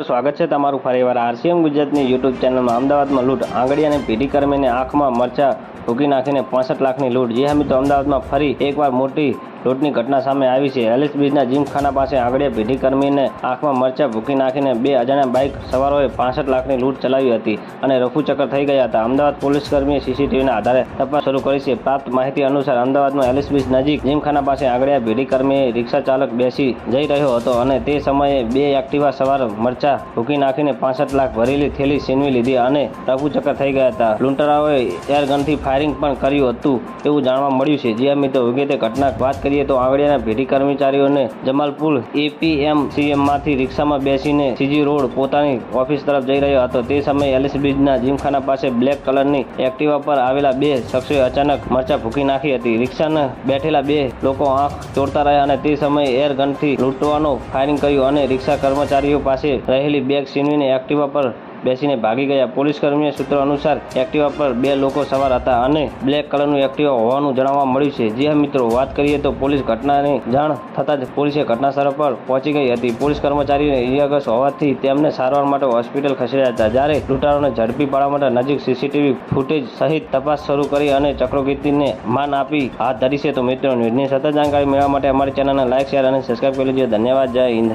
સ્વાગત છે તમારું ફરીવાર આરસીએમ ગુજરાતની યુટ્યુબ ચેનલમાં. અમદાવાદમાં લૂંટ, આંગળી અને પીઢી કરમીને આંખમાં મરચા ભૂકી નાખીને પાસઠ લાખની લૂંટ. જે હા મિત્રો, અમદાવાદમાં ફરી એકવાર મોટી લૂંટની ઘટના સામે આવી છે. એલિસ બ્રિજના જીમખાના પાસે આંગળીયા પીઢી કર્મીને આંખમાં મરચા ભૂકી નાખીને બે અજાણ્યા બાઇક સવારોએ પાસઠ લાખની લૂંટ ચલાવી હતી અને રફુચક્કર થઈ ગયા હતા. અમદાવાદ પોલીસ કર્મીએ સીસીટીવીના આધારે તપાસ શરૂ કરી છે. પ્રાપ્ત માહિતી અનુસાર અમદાવાદમાં એલિસ બ્રિજ નજીક જીમખાના પાસે આંગળીયા ભીડી કર્મીએ રિક્ષા ચાલક બેસી જઈ રહ્યો હતો અને તે સમયે બે એક્ટિવા સવાર મરચા ભૂકી નાખીને પાસઠ લાખ ભરેલી થેલી છીનવી લીધી અને રફુચક્કર થઈ ગયા હતા. લૂંટરાઓએ એરગનથી ફાયરિંગ પણ કર્યું હતું એવું જાણવા મળ્યું છે. જે મિત્રો વિગતે ઘટના વાત કરીએ તો આંગળીયાના ભેટી કર્મચારીઓને જમાલપુર એપીએમસીએમમાંથી રિક્ષામાં બેસીને સીજી રોડ પોતાની ઓફિસ તરફ જઈ રહ્યો હતો. તે સમયે એલિસ બ્રિજના જીમખાના પાસે બ્લેક કલરની એક્ટિવા પર આવેલા બે શખ્સોએ અચાનક મરચા ભૂકી નાખી હતી. રિક્ષાને બેઠેલા બે લોકો આંખ ચોરતા રહ્યા અને તે સમયે એર ગનથી લૂંટવાનો ફાયરિંગ કર્યું અને રિક્ષા કર્મચારીઓ પાસે રહેલી બેગ છીનવીને એક્ટિવા પર બેસીને ભાગી ગયા. પોલીસ કર્મીએ સૂત્રો અનુસાર એક્ટિવા પર બે લોકો સવાર હતા અને બ્લેક કલરનું એક્ટિવા હોવાનું જાણવા મળ્યું છે. જે મિત્રો, વાત કરીએ તો પોલીસ ઘટનાની જાણ થતાં જ પોલીસે ઘટના સ્થળ પર પહોંચી ગઈ હતી. પોલીસ કર્મચારીને ઇજાગ્રસ્ત હોવાથી તેમને સારવાર માટે હોસ્પિટલ ખસેડ્યા હતા. જ્યારે લૂંટારોને ઝડપી પાડવા માટે નજીક સીસીટીવી ફૂટેજ સહિત તપાસ શરૂ કરી અને ચક્રકીર્તિને માન આપી હાથ ધરી છે. તો મિત્રો, ન્યૂઝની સતત જાણકારી મેળવવા માટે અમારી ચેનલને લાઇક શેર અને સબસ્ક્રાઈબ કરી લેજો. ધન્યવાદ. જય હિન્દ.